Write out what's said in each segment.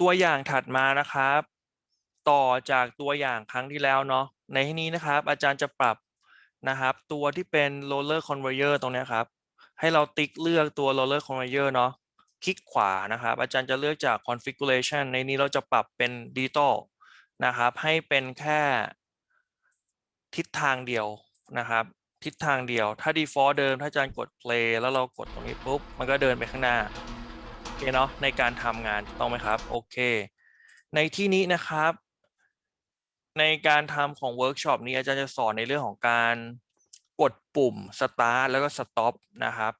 ตัวอย่างถัดมานะครับ ต่อจากตัวอย่างครั้งที่แล้วเนาะในที่นี้นะครับ อาจารย์จะปรับนะครับ ตัวที่เป็น roller conveyor ตรงนี้ครับ ให้เราติ๊กเลือกตัว roller conveyor เนาะคลิกขวานะครับ อาจารย์จะเลือกจาก configuration ในนี้เราจะปรับเป็นดิจิตอลนะครับ ให้เป็นแค่ทิศทางเดียวนะครับ ทิศทางเดียวถ้า default เดิม ถ้าอาจารย์กด play แล้วเรากดตรงนี้ปุ๊บ มันก็เดินไปข้างหน้า เคเนาะในการทำงานถูกต้องไหมครับโอเค ในที่นี้นะครับ ในการทำของเวิร์กช็อปนี้อาจารย์จะสอนในเรื่องของการกดปุ่ม start แล้วก็ stop นะครับ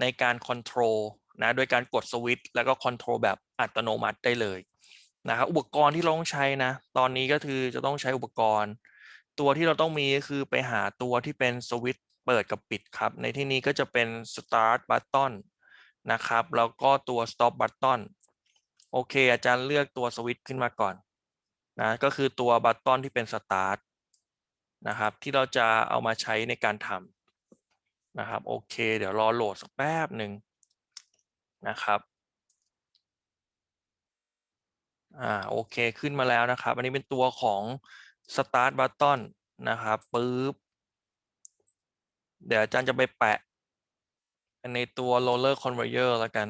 ในการ control นะโดยการกดสวิตช์แล้วก็ control แบบอัตโนมัติได้เลยนะครับอุปกรณ์ที่เราต้องใช้นะ ตอนนี้ก็คือจะต้องใช้อุปกรณ์ ตัวที่เราต้องมีก็คือไปหาตัวที่เป็นสวิตช์เปิดกับปิดครับ ในที่นี้ก็จะเป็น start button นะครับ แล้วก็ตัว stop button โอเค อาจารย์เลือกตัวสวิตช์ขึ้นมาก่อนนะก็คือตัวบัตตอนที่เป็น start นะครับ ที่เราจะเอามาใช้ในการทำนะครับ โอเค เดี๋ยวรอโหลดสักแป๊บหนึ่งนะครับอ่าโอเคขึ้นมาแล้วนะครับ อันนี้เป็นตัวของ start button นะครับปึ๊บเดี๋ยวอาจารย์จะไปแปะ ในตัว roller conveyor แล้วกัน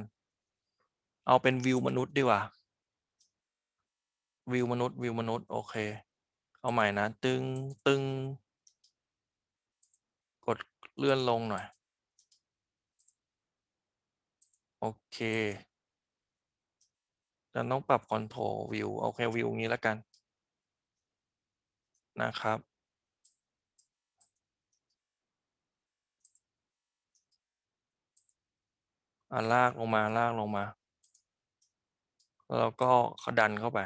เอาเป็นวิวมนุษย์ดีกว่า วิวมนุษย์วิวมนุษย์โอเค เอาใหม่นะ ตึงตึง กดเลื่อนลงหน่อย โอเคจะต้องปรับคอนโทรลวิวโอเควิวนี้แล้วกัน นะครับ อ่าลากลงมาลากลงมา แล้วก็ดันเข้าไป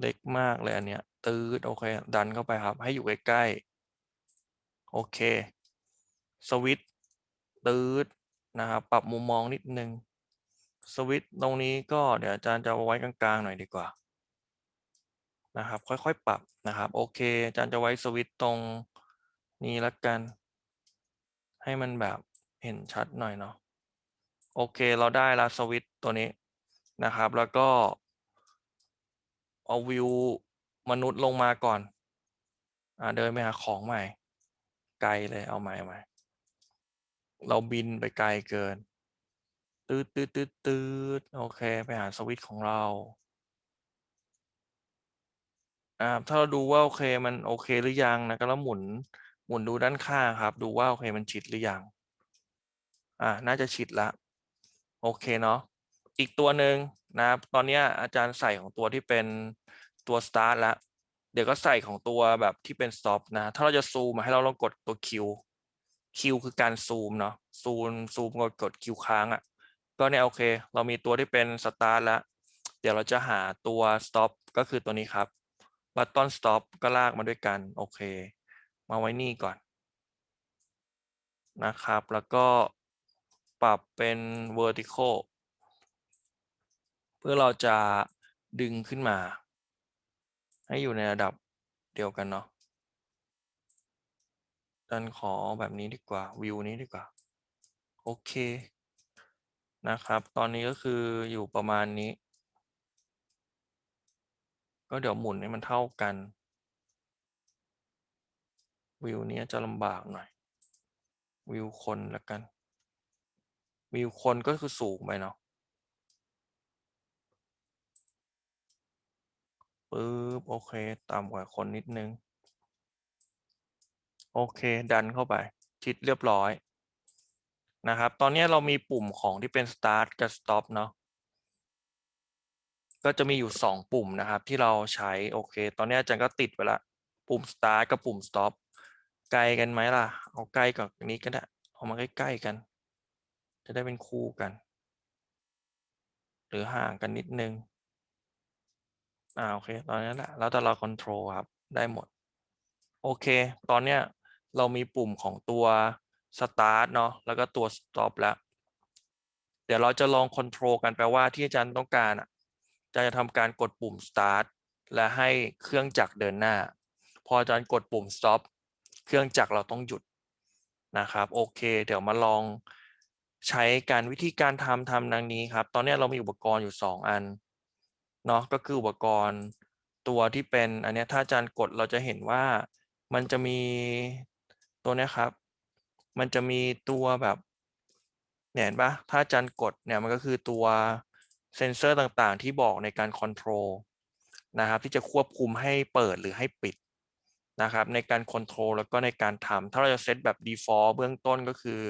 เล็กมากเลยอันเนี้ยตืดโอเค ดันเข้าไปครับ ให้อยู่ใกล้ๆโอเค สวิตตืดนะครับ ปรับมุมมองนิดนึง สวิตตรงนี้ก็เดี๋ยวอาจารย์จะเอาไว้กลางๆหน่อยดีกว่า นะครับ ค่อยๆ ปรับนะครับ โอเคอาจารย์จะไว้สวิตตรงนี้ละกัน ให้มันแบบเห็นชัดหน่อยเนาะโอเคเราได้ล้วสวิตตัวนี้นะครับ แล้วก็ เอาวิวมนุษย์ลงมาก่อนอ่าเดินไปหาของใหม่ ไกลเลยเอาใหม่ใหม่เราบินไปไกลเกินตืดตืดตืดตืดโอเค ไปหาสวิตของเรา อ่า ถ้าเราดูว่าโอเคมันโอเคหรือยังนะก็แล้วหมุนหมุนดูด้านข้างครับ ดูว่าโอเคมันชิดหรือยัง อ่า น่าจะชิดล้วโอเคเนาะ อีกตัวหนึ่งนะครับ ตอนนี้อาจารย์ใส่ของตัวที่เป็นตัว start ล้วเดี๋ยวก็ใส่ของตัวแบบที่เป็น stop นะ ถ้าเราจะซูมให้เราลองกดตัว Q Q คือการซูมเนาะ ซูมซูมกดกด Q ค้างอะ่ะ ก็เนี่ยโอเค เรามีตัวที่เป็น start ล้วเดี๋ยวเราจะหาตัว stop ก็คือตัวนี้ครับ button stop ก็ลากมาด้วยกัน โอเค มาไว้นี่ก่อน นะครับ แล้วก็ปรับเป็น vertical เพื่อเราจะดึงขึ้นมา ให้อยู่ในระดับเดียวกันเนาะดันขอแบบนี้ดีกว่า วิวนี้ดีกว่า โอเค นะครับ ตอนนี้ก็คืออยู่ประมาณนี้ ก็เดี๋ยวหมุนให้มันเท่ากัน วิวนี้จะลำบากหน่อย วิวคนล้วกัน วิวคนก็คือสูงไปเนาะปึ๊บโอเคต่ำกว่าคนนิดนึง โอเคดันเข้าไป ชิดเรียบร้อยนะครับ ตอนนี้เรามีปุ่มของที่เป็น start กับ stop เนาะ ก็จะมีอยู่ 2 ปุ่มนะครับ ที่เราใช้โอเค ตอนนี้อาจารย์ก็ติดไปละ ปุ่ม start กับปุ่ม stop ไกลกันไหมล่ะ เอาใกล้กับนี้ก็ได้เอามาใกล้ๆกัน จะได้เป็นคู่กัน หรือห่างกันนิดนึงอ่าโอเค ตอนนี้แหละแล้วแต่เราคอนโทรลครับ ได้หมด โอเค ตอนเนี้ยเรามีปุ่มของตัว start เนาะแล้วก็ตัว stop แล้ว เดี๋ยวเราจะลองคอนโทรลกันแปลว่าที่อาจารย์ต้องการอะ จะจะทำการกดปุ่ม start และให้เครื่องจักรเดินหน้า พออาจารย์กดปุ่ม stop เครื่องจักรเราต้องหยุดนะครับโอเค เดี๋ยวมาลองใช้การวิธีการทำทำดังนี้ครับ ตอนนี้เรามีอุปกรณ์อยู่ 2 อันเนาะก็คืออุปกรณ์ตัวที่เป็นอันนี้ถ้าอาจารย์กดเราจะเห็นว่ามันจะมีตัวเนี้ยครับ มันจะมีตัวแบบเห็นปะถ้าอาจารย์กดเนี่ยมันก็คือตัว เซนเซอร์ต่างๆ ที่บอกในการคอนโทรลนะครับที่จะควบคุมให้เปิดหรือให้ปิดนะครับในการคอนโทรลแล้วก็ในการทำถ้าเราจะเซตแบบ default เบื้องต้นก็คือ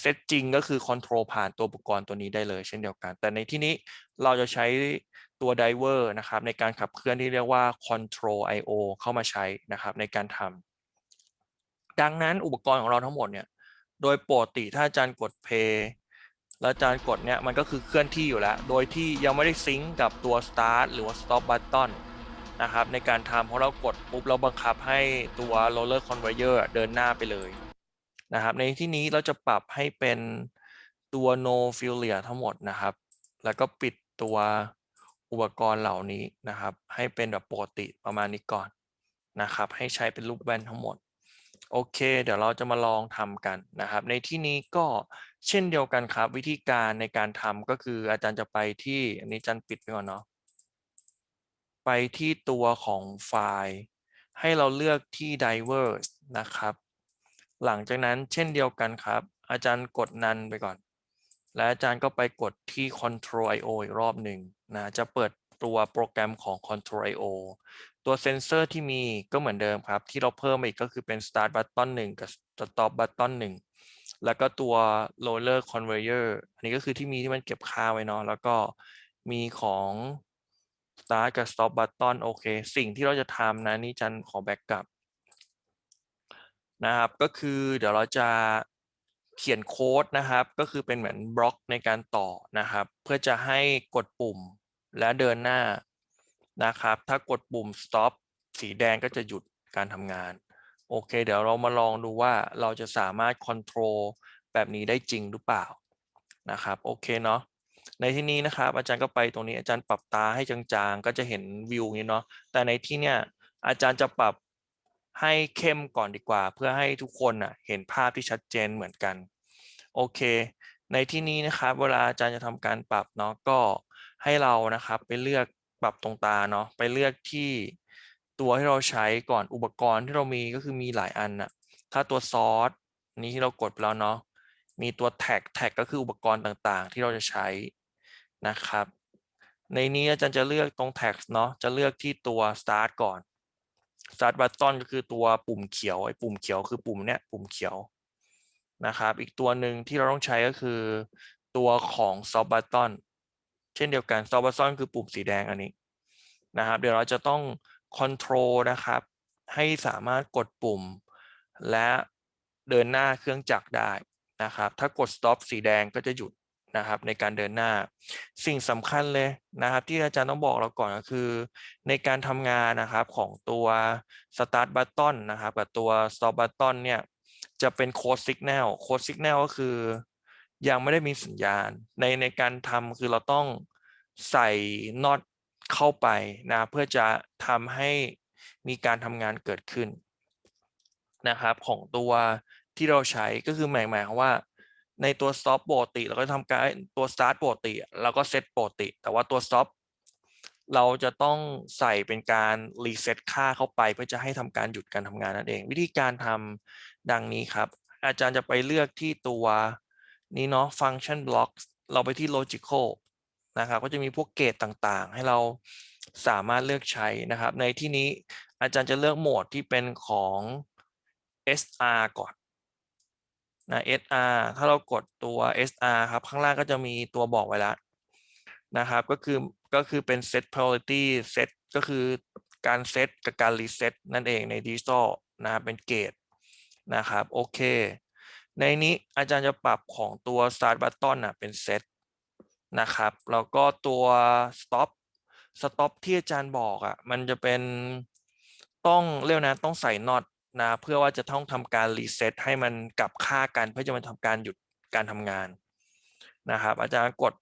เซตจริงก็คือคอนโทรลผ่านตัวอุปกรณ์ตัวนี้ได้เลยเช่นเดียวกัน แต่ในที่นี้เราจะใช้ตัว driver นะครับในการขับเคลื่อนที่เรียกว่า control IO เข้ามาใช้นะครับในการทำดังนั้นอุปกรณ์ของเราทั้งหมดเนี่ยโดยปกติถ้าอาจารย์กด play แล้วอาจารกดเนี่ยมันก็คือเคลื่อนที่อยู่แล้ว โดยที่ยังไม่ได้ซิงก์กับตัว start หรือว่า stop button นะครับในการทำเพราะเรากดปุ๊บเราบังคับให้ตัว roller conveyor เดินหน้าไปเลยนะครับในที่นี้เราจะปรับให้เป็นตัว no failure ทั้งหมดนะครับ แล้วก็ปิดตัวอุปกรณ์เหล่านี้นะครับ ให้เป็นแบบปกติประมาณนี้ก่อนนะครับ ให้ใช้เป็นรูปแว่นทั้งหมด โอเค เดี๋ยวเราจะมาลองทำกันนะครับ ในที่นี้ก็ เช่นเดียวกันครับ วิธีการในการทำก็คืออาจารย์จะไปที่ อันนี้อาจารย์ปิดไปก่อนเนาะไปที่ตัวของไฟล์ ให้เราเลือกที่ diverse นะครับ หลังจากนั้นเช่นเดียวกันครับ อาจารย์กดนันไปก่อน และอาจารย์ก็ไปกดที่ control io อีกรอบหนึ่งนะจะเปิดตัวโปรแกรมของ control io ตัวเซนเซอร์ที่มีก็เหมือนเดิมครับ ที่เราเพิ่มอีกก็คือเป็น start button 1 กับ stop button 1 แล้วก็ตัว roller conveyor อันนี้ก็คือที่มีที่มันเก็บค่าไว้เนาะแล้วก็มีของ start กับ stop button โอเค สิ่งที่เราจะทำนะนี่จันขอแบ็กกลับนะครับ ก็คือเดี๋ยวเราจะเขียนโค้ดนะครับ ก็คือเป็นเหมือนบล็อกในการต่อนะครับ เพื่อจะให้กดปุ่มและเดินหน้านะครับ ถ้ากดปุ่ม stop สีแดงก็จะหยุดการทำงาน โอเค เดี๋ยวเรามาลองดูว่าเราจะสามารถ control แบบนี้ได้จริงหรือเปล่านะครับโอเคเนาะในที่นี้นะครับอาจารย์ก็ไปตรงนี้อาจารย์ปรับตาให้จางๆ ก็จะเห็นวิวนี้เนาะแต่ในที่เนี้ยอาจารย์จะปรับให้เข้มก่อนดีกว่า เพื่อให้ทุกคนอะเห็นภาพที่ชัดเจนเหมือนกันโอเค ในที่นี้นะครับเวลาอาจารย์จะทำการปรับเนาะก็ให้เรานะครับไปเลือกปรับตรงตาเนาะไปเลือกที่ ตัวที่เราใช้ก่อนอุปกรณ์ที่เรามีก็คือมีหลายอันนะถ้าตัวซอสนี้ที่เรากดไปแล้วเนาะมีตัวแท็กแท็กก็คืออุปกรณ์ต่างๆ ที่เราจะใช้นะครับ ในนี้อาจารย์จะเลือกตรงแท็กเนาะจะเลือกที่ตัว start ก่อน start button ก็คือตัวปุ่มเขียวไอ้ปุ่มเขียวคือปุ่มเนี้ยปุ่มเขียวนะครับอีกตัวหนึ่งที่เราต้องใช้ก็คือตัวของ stop button เช่นเดียวกัน stop button คือปุ่มสีแดงอันนี้นะครับ เดี๋ยวเราจะต้อง control นะครับ ให้สามารถกดปุ่ม และเดินหน้าเครื่องจักรได้นะครับ ถ้ากด stop สีแดงก็จะหยุดนะครับในการเดินหน้า สิ่งสำคัญเลยนะครับ ที่อาจารย์ต้องบอกเราก่อนก็คือ ในการทำงานนะครับของตัว start button นะครับกับตัว stop button เนี่ยจะเป็น code signal code signal ก็คือ ยังไม่ได้มีสัญญาณ ในในการทำคือเราต้องใส่น็อต เข้าไปนะเพื่อจะทำให้มีการทำงานเกิดขึ้นนะครับของตัวที่เราใช้ก็คือหมายหมายว่า ในตัว stop ปกติเราก็ทำการตัว start ปกติเราก็เซตปกติ แต่ว่าตัว stop เราจะต้องใส่เป็นการรีเซ็ตค่าเข้าไป เพื่อจะให้ทำการหยุดการทำงานนั่นเอง วิธีการทำดังนี้ครับ อาจารย์จะไปเลือกที่ตัวนี้เนาะ function block เราไปที่ logical นะครับ ก็จะมีพวกเกตต่างๆ ให้เราสามารถเลือกใช้นะครับ ในที่นี้อาจารย์จะเลือกโหมดที่เป็นของ SR ก่อนนะ SR ถ้าเรากดตัว SR ครับข้างล่างก็จะมีตัวบอกไว้แล้วนะครับก็คือก็คือเป็น set priority set ก็คือการเซตกับการรีเซ็ตนั่นเองในดิจิตอลนะครับเป็นเกตนะครับโอเค ในนี้อาจารย์จะปรับของตัว start button นะเป็นเซต นะครับแล้วก็ตัว stop stop ที่อาจารย์บอกอะ่ะมันจะเป็นต้องเรียกนะต้องใส่น็อตนะเพื่อว่าจะต้องทำการรีเซ็ตให้มันกลับค่ากันเพื่อจะมาทำการหยุดการทำงานนะครับ อาจารย์กด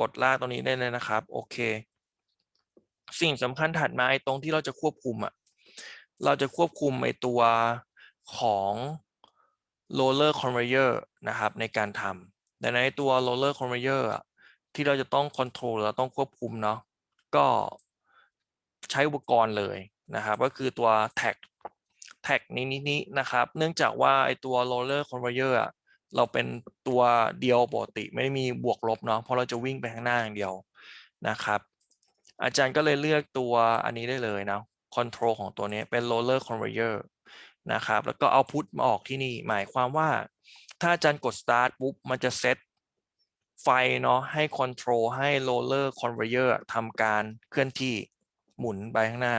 กดลากตรงนี้ได้เลยนะครับโอเค สิ่งสำคัญถัดมาไอ้ตรงที่เราจะควบคุมอะเราจะควบคุมไอ้ตัวของ roller conveyor นะครับในการทำดังนั้นในตัว roller conveyor อะ ที่เราจะต้อง control เราต้องควบคุมเนาะก็ใช้อุปกรณ์เลยนะครับก็คือตัว tag tag นี้นี้นี้นะครับ เนื่องจากว่าไอตัว roller conveyor อะเราเป็นตัวเดียวปกติไม่ได้มีบวกลบเนาะเพราะเราจะวิ่งไปข้างหน้าอย่างเดียวนะครับ อาจารย์ก็เลยเลือกตัวอันนี้ได้เลยนะ control ของตัวนี้เป็น roller conveyor นะครับ แล้วก็เอาพุทมาออกที่นี่ หมายความว่า ถ้าอาจารย์กด start ปุ๊บ มันจะเซต ไฟเนาะให้ control ให้ roller conveyor ทำการเคลื่อนที่หมุนไปข้างหน้า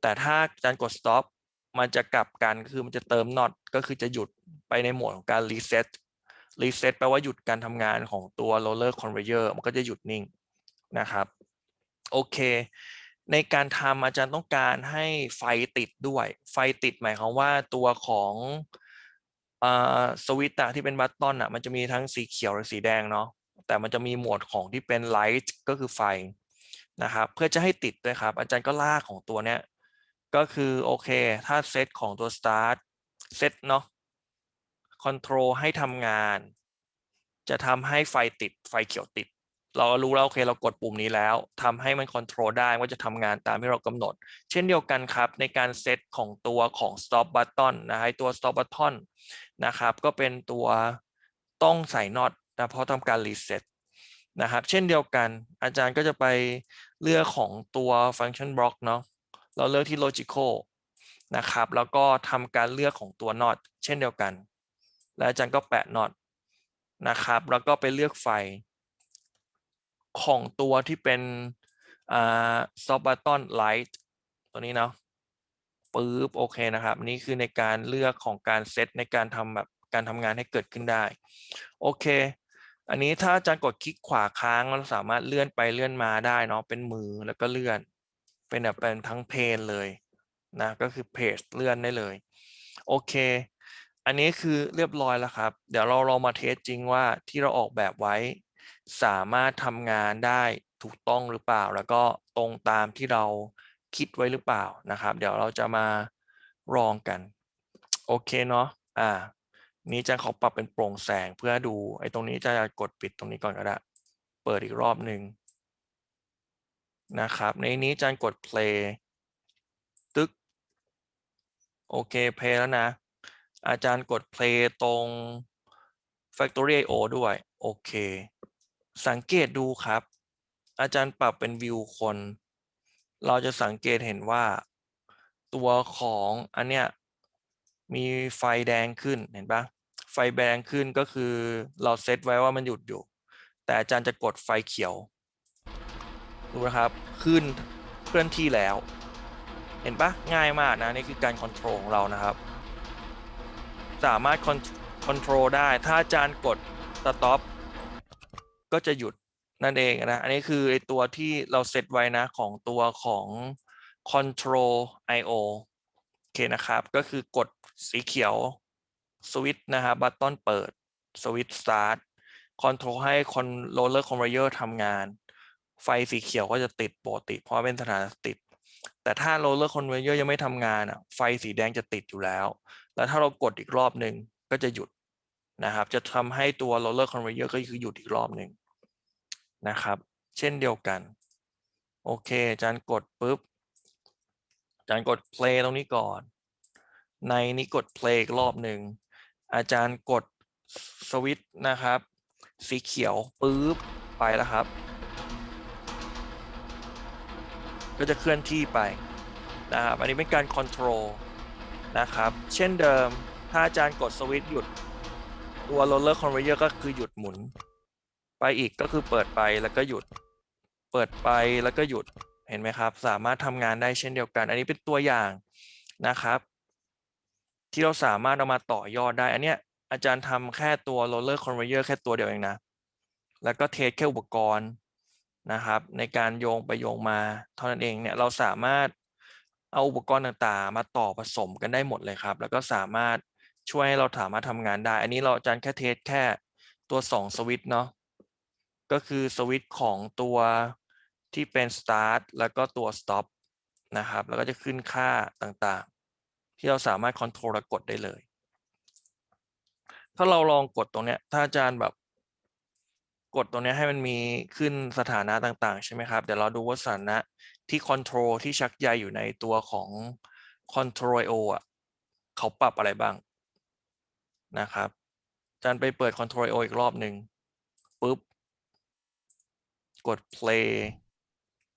แต่ถ้าอาจารย์กด stop มันจะกลับกันคือมันจะเติม not ก็คือจะหยุดไปในโหมดของการ reset reset แปลว่าหยุดการทำงานของตัว roller conveyor มันก็จะหยุดนิ่งนะครับโอเค ในการทำอาจารย์ต้องการให้ไฟติดด้วย ไฟติดหมายความว่าตัวของ สวิตต์ที่เป็นบัตตอนอะมันจะมีทั้งสีเขียวและสีแดงเนาะแต่มันจะมีหมวดของที่เป็นไลท์ก็คือไฟนะครับเพื่อจะให้ติดด้วยครับ อาจารย์ก็ลากของตัวเนี้ยก็คือโอเค ถ้าเซตของตัว start เซตเนาะ control ให้ทำงาน จะทำให้ไฟติดไฟเขียวติด เรารู้แล้วโอเคเรากดปุ่มนี้แล้วทำให้มัน control ได้ว่าจะทำงานตามที่เรากำหนด เช่นเดียวกันครับ ในการเซตของตัวของ stop button นะฮะตัว stop button นะครับ ก็เป็นตัวต้องใส่ not นะเพราะทำการ reset นะครับ เช่นเดียวกัน อาจารย์ก็จะไปเลือกของตัว function block เนาะเราเลือกที่ logical นะครับ แล้วก็ทำการเลือกของตัว not เช่นเดียวกัน แล้วอาจารย์ก็แปะ not นะครับ แล้วก็ไปเลือกไฟ ของตัวที่เป็นอ่า stop button light ตัวนี้เนาะปึ๊บโอเคนะครับ นี่คือในการเลือกของการเซตในการทำแบบการทำงานให้เกิดขึ้นได้ โอเค อันนี้ถ้าอาจารย์กดคลิกขวาค้างเราสามารถเลื่อนไปเลื่อนมาได้เนาะเป็นมือแล้วก็เลื่อน เป็นแบบเป็นทั้งเพนเลยนะก็คือเพจเลื่อนได้เลย โอเค อันนี้คือเรียบร้อยแล้วครับ เดี๋ยวเราเรามาเทสจริงว่าที่เราออกแบบไว้ สามารถทำงานได้ถูกต้องหรือเปล่า แล้วก็ตรงตามที่เราคิดไว้หรือเปล่านะครับ เดี๋ยวเราจะมาลองกัน โอเคเนาะอ่า นี้จะขาปรับเป็นโปร่งแสงเพื่อดูไอ้ตรงนี้จะกดปิดตรงนี้ก่อนก็ได้เปิดอีกรอบหนึ่งนะครับ ในนี้อาจารย์กด play ตึกโอเค play แล้วนะ อาจารย์กด play ตรง factory io ด้วย โอเค สังเกตดูครับ อาจารย์ปรับเป็นวิวคน เราจะสังเกตเห็นว่า ตัวของอันเนี้ยมีไฟแดงขึ้นเห็นปะไฟแดงขึ้นก็คือเราเซตไว้ว่ามันหยุดอยู่ แต่อาจารย์จะกดไฟเขียว ดูนะครับ ขึ้นเคลื่อนที่แล้ว เห็นปะง่ายมากนะ นี่คือการคอนโทรลของเรานะครับ สามารถคอนโทรลได้ ถ้าอาจารย์กด stop ก็จะหยุดนั่นเองนะ อันนี้คือไอตัวที่เราเซตไว้นะของตัวของ control io โอเคนะครับ ก็คือกดสีเขียวสวิตช์นะครับบัตตอนเปิดสวิตช์ start คอนโทรลให้คอนโรลเลอร์คอนเวเยอร์ทำงาน ไฟสีเขียวก็จะติดปกติ เพราะเป็นสถานะติด แต่ถ้าโรลเลอร์คอนเวเยอร์ยังไม่ทำงานอะไฟสีแดงจะติดอยู่แล้ว แล้วถ้าเรากดอีกรอบหนึ่งก็จะหยุด นะครับ จะทำให้ตัวโรลเลอร์คอนเวเยร์ก็คือหยุดอีกรอบหนึ่งนะครับ เช่นเดียวกัน โอเคอาจารย์กดปุ๊บอาจารย์กด play ตรงนี้ก่อน ในนี้กด play อีกรอบหนึ่งอาจารย์กดสวิตช์นะครับ สีเขียวปุ๊บไปแล้วครับ ก็จะเคลื่อนที่ไปนะครับ อันนี้เป็นการ control นะครับ เช่นเดิม ถ้าอาจารย์กดสวิตช์หยุด ตัว roller conveyor ก็คือหยุดหมุน ไปอีกก็คือเปิดไปแล้วก็หยุด เปิดไปแล้วก็หยุดเห็นไหมครับ สามารถทำงานได้เช่นเดียวกัน อันนี้เป็นตัวอย่างนะครับ ที่เราสามารถเอามาต่อยอดได้ อันเนี้ยอาจารย์ทำแค่ตัว roller conveyor แค่ตัวเดียวเองนะ แล้วก็เทสแค่อุปกรณ์นะครับ ในการโยงไปโยงมาเท่านั้นเองเนี่ยเราสามารถเอาอุปกรณ์ต่างๆ มาต่อผสมกันได้หมดเลยครับ แล้วก็สามารถ ช่วยให้เราสามารถทำงานได้ อันนี้เราอาจารย์แค่เทสแค่ตัว 2 สวิตช์เนาะก็คือสวิตช์ของตัวที่เป็น start แล้วก็ตัว stop นะครับ แล้วก็จะขึ้นค่าต่างๆ ที่เราสามารถคอนโทรลและกดได้เลย ถ้าเราลองกดตรงเนี้ย ถ้าอาจารย์แบบกดตรงเนี้ยให้มันมีขึ้นสถานะต่างๆ ใช่ไหมครับ เดี๋ยวเราดูว่าสถานะที่ control ที่ชักใยอยู่ในตัวของ control IO อะ เขาปรับอะไรบ้าง นะครับอาจารย์ไปเปิด control O อีกรอบหนึ่งปุ๊บ กด play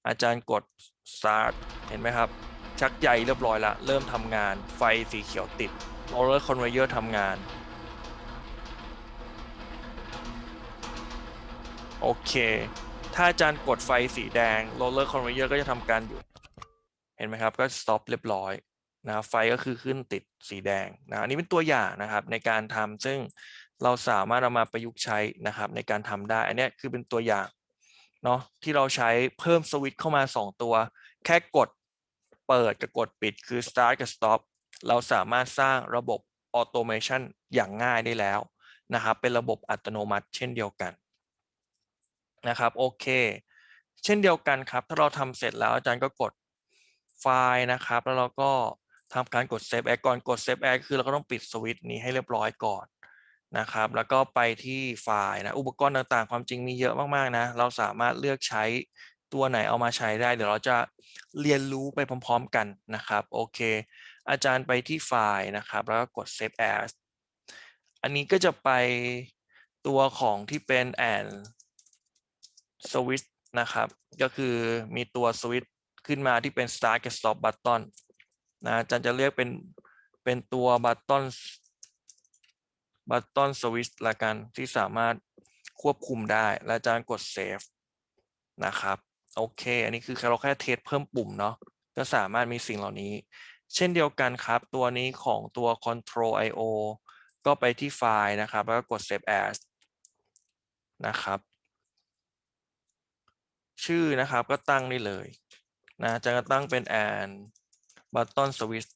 อาจารย์กด start เห็นไหมครับ ชักใยเรียบร้อยละ เริ่มทำงาน ไฟสีเขียวติด roller conveyor ทำงาน โอเค ถ้าอาจารย์กดไฟสีแดง roller conveyor ก็จะทำการหยุด เห็นไหมครับ ก็ stop เรียบร้อย นะไฟก็คือขึ้นติดสีแดงนะอันนี้เป็นตัวอย่างนะครับในการทำซึ่งเราสามารถเอามาประยุกต์ใช้นะครับในการทำได้ อันนี้คือเป็นตัวอย่างเนาะที่เราใช้เพิ่มสวิตช์เข้ามา 2 ตัว แค่กดเปิดกับกดปิดคือ start กับ stop เราสามารถสร้างระบบ automation อย่างง่ายได้แล้วนะครับ เป็นระบบอัตโนมัติเช่นเดียวกันนะครับโอเค เช่นเดียวกันครับ ถ้าเราทำเสร็จแล้วอาจารย์ก็กดไฟล์นะครับ แล้วเราก็ ทำการกด save as ก่อนกด save as คือเราก็ต้องปิดสวิตช์นี้ให้เรียบร้อยก่อนนะครับ แล้วก็ไปที่ไฟล์นะ อุปกรณ์ต่างๆ ความจริงมีเยอะมากๆนะ เราสามารถเลือกใช้ตัวไหนเอามาใช้ได้ เดี๋ยวเราจะเรียนรู้ไปพร้อมๆกันนะครับ โอเค อาจารย์ไปที่ไฟล์นะครับ แล้วก็กด save as อันนี้ก็จะไปตัวของที่เป็น and สวิตช์นะครับ ก็คือมีตัวสวิตช์ขึ้นมาที่เป็น start กับ stop button นะอาจารย์จะเรียกเป็นเป็นตัว button button switch ละกันที่สามารถควบคุมได้ และอาจารย์กด save นะครับโอเค อันนี้คือเราแค่เทสเพิ่มปุ่มเนาะก็สามารถมีสิ่งเหล่านี้ เช่นเดียวกันครับ ตัวนี้ของตัว control IO ก็ไปที่ไฟล์นะครับ แล้วก็กด save as นะครับ ชื่อนะครับก็ตั้งได้เลยนะจะตั้งเป็น and button switch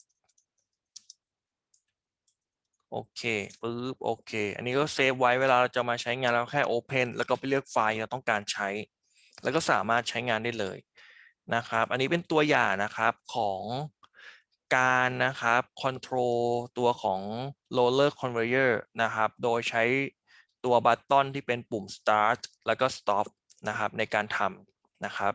โอเคปึ๊บโอเค อันนี้ก็เซฟไว้เวลาเราจะมาใช้งานเราแค่ Open แล้วก็ไปเลือกไฟล์เราต้องการใช้ แล้วก็สามารถใช้งานได้เลยนะครับ อันนี้เป็นตัวอย่างนะครับของการนะครับ control ตัวของ roller conveyor นะครับ โดยใช้ตัวบัตตอนที่เป็นปุ่ม start แล้วก็ stop นะครับในการทำนะครับ